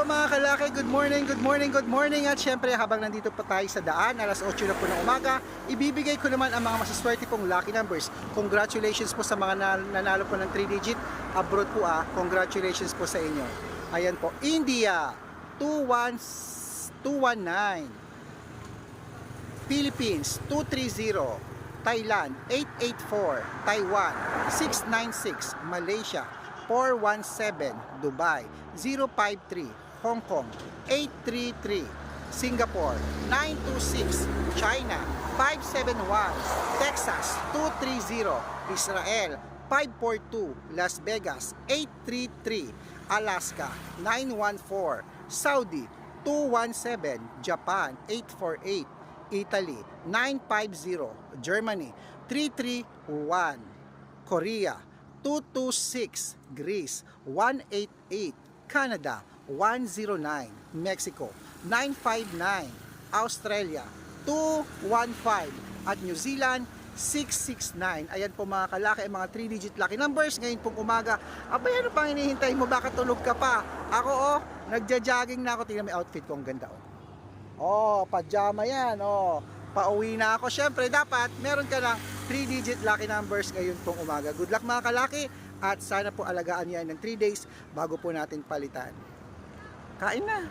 po mga kalaki, good morning, good morning, good morning. At syempre habang nandito pa tayo sa daan, alas 8 na po ng umaga, ibibigay ko naman ang mga masaswerte pong lucky numbers. Congratulations po sa mga na- nanalo po ng 3 digit abroad po ah, congratulations po sa inyo. Ayan po, India 21 219 Philippines 230 Thailand 884 Taiwan 696 Malaysia 417 Dubai 053 Hong Kong 833 Singapore 926 China 571 Texas 230 Israel 542 Las Vegas 833 Alaska 914 Saudi 217 Japan 848 Italy 950 Germany 331 Korea 226 Greece 188 Canada 109 Mexico 959 Australia 215 at New Zealand 669. Ayan po mga kalaki, mga 3-digit lucky numbers. Ngayon pong umaga, abay ano pang hinihintay mo? Baka tulog ka pa. Ako oh, nagja-jogging na ako. Tingnan mo outfit ko, ang ganda oh. Oh, pajama yan. Oh, pauwi na ako. Syempre, dapat meron ka ng 3-digit lucky numbers ngayon pong umaga. Good luck mga kalaki at sana po alagaan yan ng 3 days bago po natin palitan. Kain na.